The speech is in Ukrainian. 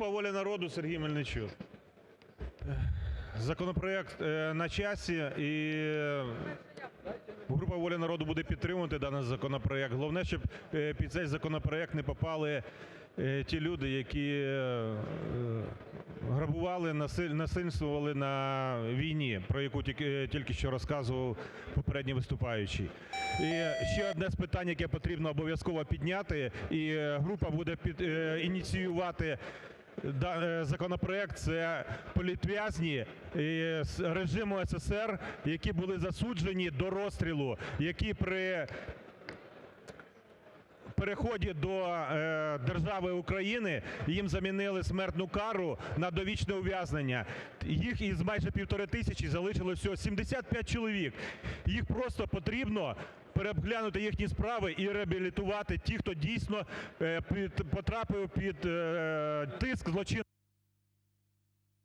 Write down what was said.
Група "Воля народу", Сергій Мельничук. Законопроект на часі і група "Воля народу" буде підтримувати даний законопроект. Головне, щоб під цей законопроект не попали ті люди, які грабували, насильствували на війні, про яку тільки що розказував попередній виступаючий. І ще одне з питань, яке потрібно обов'язково підняти, і група буде ініціювати законопроект, це політв'язні режиму СРСР, які були засуджені до розстрілу, які при переході до держави України їм замінили смертну кару на довічне ув'язнення. Їх із майже півтори тисячі залишилось всього 75 чоловік. Їх просто потрібно переглянути їхні справи і реабілітувати тих, хто дійсно потрапив під тиск злочинного…